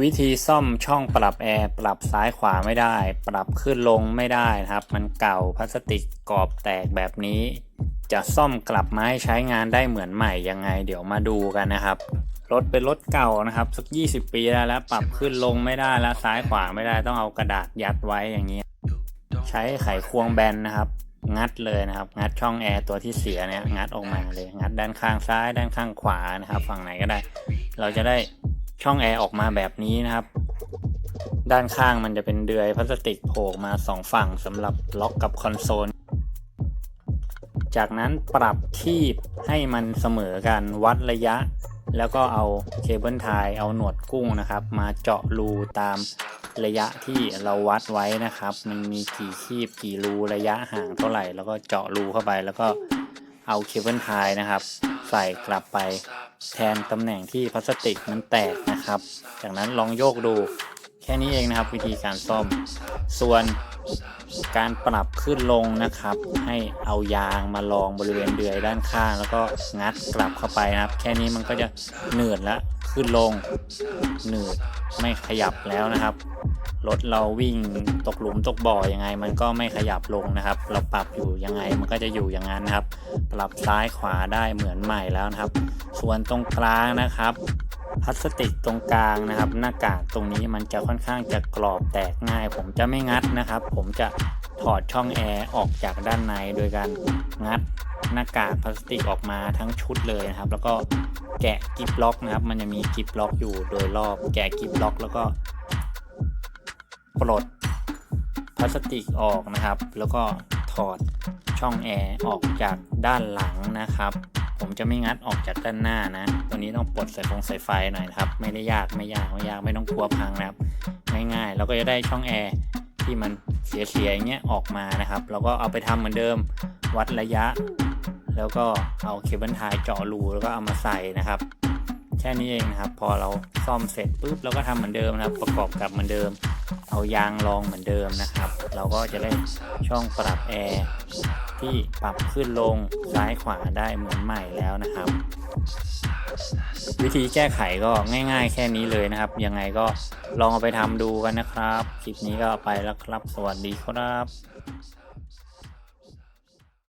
วิธีซ่อมช่องปรับแอร์ปรับซ้ายขวาไม่ได้ ปรับขึ้นลงไม่ได้นะครับ มันเก่าพลาสติกกรอบแตกแบบนี้ จะซ่อมกลับมาให้ใช้งานได้เหมือนใหม่ยังไง เดี๋ยวมาดูกันนะครับรถเป็นรถเก่านะครับ สัก 20 ปีแล้วแล้วปรับขึ้นลงไม่ได้แล้วซ้ายขวาไม่ได้ต้องเอากระดาษยัดไว้อย่างนี้ ใช้ไขควงแบนนะครับ งัดเลยนะครับ งัดช่องแอร์ตัวที่เสียเนี่ยงัดออกมาเลย งัดด้านข้างซ้าย ด้านข้างขวานะครับ ฝั่งไหนก็ได้ เราจะได้ ช่องแอร์ออกมาแบบนี้นะครับ ด้านข้างมันจะเป็นเดือยพลาสติกโผล่มาสองฝั่งสำหรับล็อกกับคอนโซล จากนั้นปรับคีบให้มันเสมอกันวัดระยะ แล้วก็เอาเคเบิลไทยเอาหนวดกุ้งนะครับ มาเจาะรูตามระยะที่เราวัดไว้นะครับ มันมีกี่คีบกี่รูระยะห่างเท่าไหร่ แล้วก็เจาะรูเข้าไปแล้วก็ เอาเคเบิลไทยนะครับ ใส่กลับไปแทนตำแหน่งที่พลาสติกมันแตกนะครับ จากนั้นลองโยกดูแค่นี้เองนะครับ วิธีการซ่อม ส่วนการปรับขึ้นลงนะครับ ให้เอายางมาลองบริเวณเดือยด้านข้าง แล้วก็งัดกลับเข้าไปนะครับ แค่นี้มันก็จะหนืดแล้วขึ้นลงหนืดไม่ขยับแล้วนะครับ รถเราวิ่งตกหลุมตกบ่อยังไง มันก็ไม่ขยับลงนะครับ เราปรับอยู่ยังไงมันก็จะอยู่อย่างนั้นนะครับ ปรับซ้ายขวาได้เหมือนใหม่แล้วนะครับ ส่วนตรงกลางนะครับพลาสติกตรงกลางนะครับ หน้ากากตรงนี้มันจะค่อนข้างจะกรอบแตกง่าย ผมจะไม่งัดนะครับ ผมจะถอดช่องแอร์ออกจากด้านในโดยการงัดหน้ากากพลาสติกออกมาทั้งชุดเลยนะครับ แล้วก็แกะกิบล็อกนะครับ มันจะมีกิบล็อกอยู่โดยรอบแกะกิบล็อก แล้วก็ ปลดพลาสติกออกนะครับ แล้วก็ถอดช่องแอร์ออกจากด้านหลังนะครับ ผมจะไม่งัดออกจากด้านหน้านะ ตัวนี้ต้องปลดสายฟงสายไฟหน่อยครับ ไม่ได้ยากไม่ยากไม่ยากไม่ต้องกลัวพังนะครับ ง่ายๆเราก็จะได้ช่องแอร์ที่มันเสียๆอย่างเงี้ยออกมานะครับ เราก็เอาไปทำเหมือนเดิมวัดระยะ แล้วก็เอาเคเบิลไทยเจาะรูแล้วก็เอามาใส่นะครับ แค่นี้เองนะครับ พอเราซ่อมเสร็จปุ๊บเราก็ทำเหมือนเดิมนะครับ ประกอบกับเหมือนเดิม เอายางรองเหมือนเดิมนะครับ เราก็จะได้ช่องปรับแอร์ที่ปรับขึ้นลงซ้ายขวาได้เหมือนใหม่แล้วนะครับ วิธีแก้ไขก็ง่าย ๆ แค่นี้เลยนะครับ ยังไงก็ลองเอาไปทำดูกันนะครับ คลิปนี้ก็ไปแล้วครับ สวัสดีครับ